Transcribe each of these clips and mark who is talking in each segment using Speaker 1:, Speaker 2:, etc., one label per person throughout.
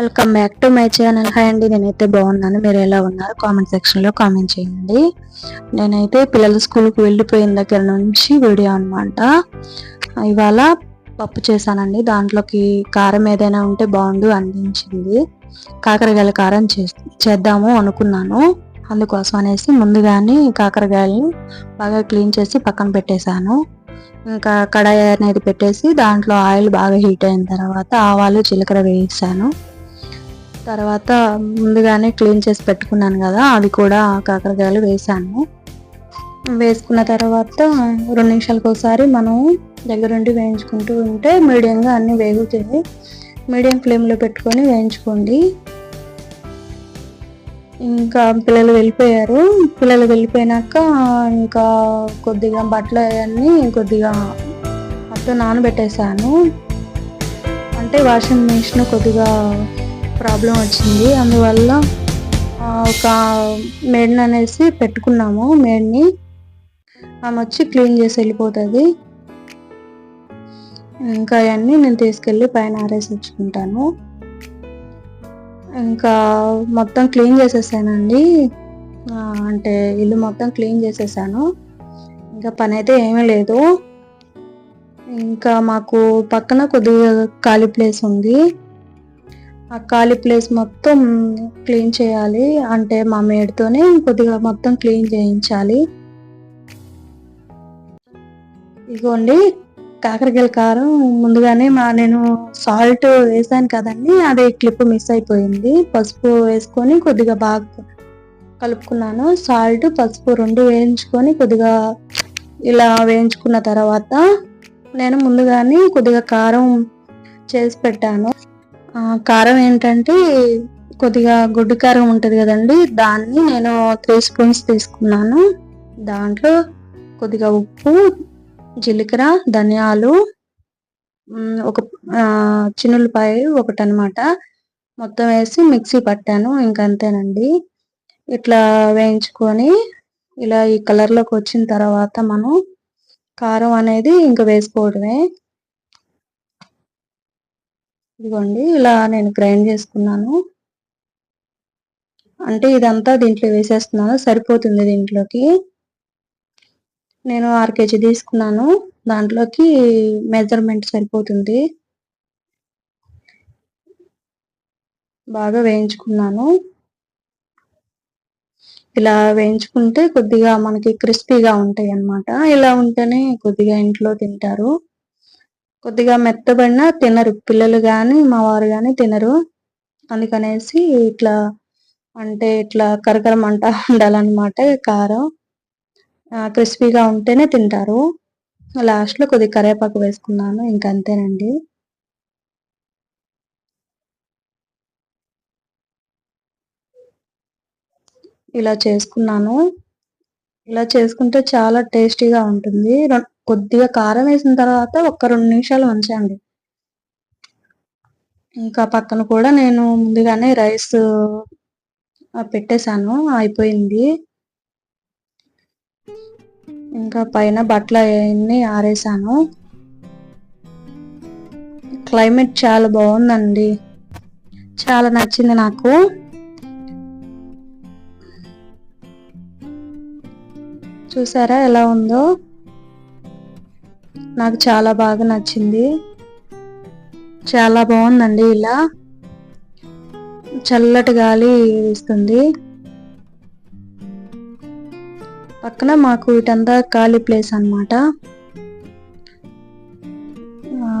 Speaker 1: Welcome back to my channel hi అండి నేనైతే బాగున్నాను. మీరు ఎలా ఉన్నారు? కామెంట్ సెక్షన్లో కామెంట్ చేయండి. నేనైతే పిల్లల స్కూల్కి వెళ్ళిపోయిన దగ్గర నుంచి వీడియో అనమాట ఇవాళ పప్పు చేశానండి. దాంట్లోకి కారం ఏదైనా ఉంటే బాగుండు అనిపించింది. కాకరకాయల కారం చేద్దాము అనుకున్నాను. అందుకోసం అనేసి ముందుగానే కాకరకాయలను బాగా క్లీన్ చేసి పక్కన పెట్టేశాను. ఇంకా కడాయి అనేది పెట్టేసి దాంట్లో ఆయిల్ బాగా హీట్ అయిన తర్వాత ఆవాలు జీలకర్ర వేసాను తర్వాత ముందుగానే క్లీన్ చేసి పెట్టుకున్నాను కదా అవి కూడా కాకరకాయలు వేసాను. వేసుకున్న తర్వాత రెండు నిమిషాలకు ఒకసారి మనం దగ్గరుండి వేయించుకుంటూ ఉంటే మీడియంగా అన్నీ వేగుతాయి. మీడియం ఫ్లేమ్లో పెట్టుకొని వేయించుకోండి. ఇంకా పిల్లలు వెళ్ళిపోయారు. పిల్లలు వెళ్ళిపోయినాక ఇంకా కొద్దిగా బట్టలు అవన్నీ కొద్దిగా మొత్తం నానబెట్టేశాను. అంటే వాషింగ్ మిషన్ కొద్దిగా ప్రాబ్లం వచ్చింది. అందువల్ల ఒక మేడ్ని అనేసి పెట్టుకున్నాము. మేడ్ని ఆమె వచ్చి క్లీన్ చేసి వెళ్ళిపోతుంది. ఇంకా అవన్నీ నేను తీసుకెళ్ళి పైన ఆరేసి వచ్చుకుంటాను ఇంకా మొత్తం క్లీన్ చేసేసానండి. అంటే ఇల్లు మొత్తం క్లీన్ చేసేసాను. ఇంకా పని అయితే ఏమీ లేదు. ఇంకా మాకు పక్కన కొద్దిగా ఖాళీ ప్లేస్ ఉంది. ఆ ఖాళీ ప్లేస్ మొత్తం క్లీన్ చేయాలి. అంటే మా మేడ్తోనే కొద్దిగా మొత్తం క్లీన్ చేయించాలి. ఇగోండి కాకరకాయల కారం ముందుగానే మా నేను సాల్ట్ వేసాను కదండి అదే క్లిప్ మిస్ అయిపోయింది. పసుపు వేసుకొని కొద్దిగా బాగా కలుపుకున్నాను. సాల్ట్ పసుపు రెండు వేయించుకొని కొద్దిగా ఇలా వేయించుకున్న తర్వాత నేను ముందుగానే కొద్దిగా కారం చేసి పెట్టాను. కారం ఏంటంటే కొద్దిగా గుడ్డు కారం ఉంటుంది కదండి దాన్ని నేను త్రీ స్పూన్స్ తీసుకున్నాను. దాంట్లో కొద్దిగా ఉప్పు జీలకర్ర ధనియాలు ఒక చిన్నులపాయ ఒకటి అనమాట మొత్తం వేసి మిక్సీ పట్టాను ఇంకంతేనండి. ఇట్లా వేయించుకొని ఇలా ఈ కలర్లోకి వచ్చిన తర్వాత మనం కారం అనేది ఇంకా వేసుకోవడమే. ఇదిగోండి ఇలా నేను గ్రైండ్ చేసుకున్నాను. అంటే ఇదంతా దీంట్లో వేసేస్తున్నాను సరిపోతుంది దీంట్లోకి. నేను ఆరు కేజీ తీసుకున్నాను దాంట్లోకి మెజర్మెంట్ సరిపోతుంది. బాగా వేయించుకున్నాను. ఇలా వేయించుకుంటే కొద్దిగా మనకి క్రిస్పీగా ఉంటాయి అన్నమాట ఇలా ఉంటేనే కొద్దిగా ఇంట్లో తింటారు. కొద్దిగా మెత్తబడినా తినరు. పిల్లలు కానీ మా వారు కానీ తినరు. అందుకనేసి ఇట్లా అంటే ఇట్లా కరకరం అంట ఉండాలన్నమాట కారం. క్రిస్పీగా ఉంటేనే తింటారు. లాస్ట్లో కొద్దిగా కరివేపాకు వేసుకున్నాను ఇంకంతేనండి ఇలా చేసుకున్నాను. ఇలా చేసుకుంటే చాలా టేస్టీగా ఉంటుంది. కొద్దిగా కారం వేసిన తర్వాత ఒక్క రెండు నిమిషాలు ఉంచండి ఇంకా పక్కన కూడా నేను ముందుగానే రైస్ పెట్టేశాను. అయిపోయింది. ఇంకా పైన బట్టలు అవన్నీ ఆరేసాను క్లైమేట్ చాలా బాగుందండి. చాలా నచ్చింది నాకు. చూసారా ఎలా ఉందో? నాకు చాలా బాగా నచ్చింది. చాలా బాగుందండి ఇలా. చల్లటి గాలి వీస్తుంది. పక్కన మాకు ఇటంతా ఖాళీ ప్లేస్ అనమాట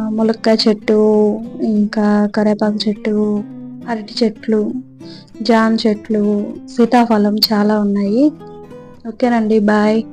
Speaker 1: ములక్కాయ చెట్టు ఇంకా కరేపాకు చెట్టు అరటి చెట్లు జామ చెట్లు సీతాఫలం చాలా ఉన్నాయి. ఓకేనండి బాయ్.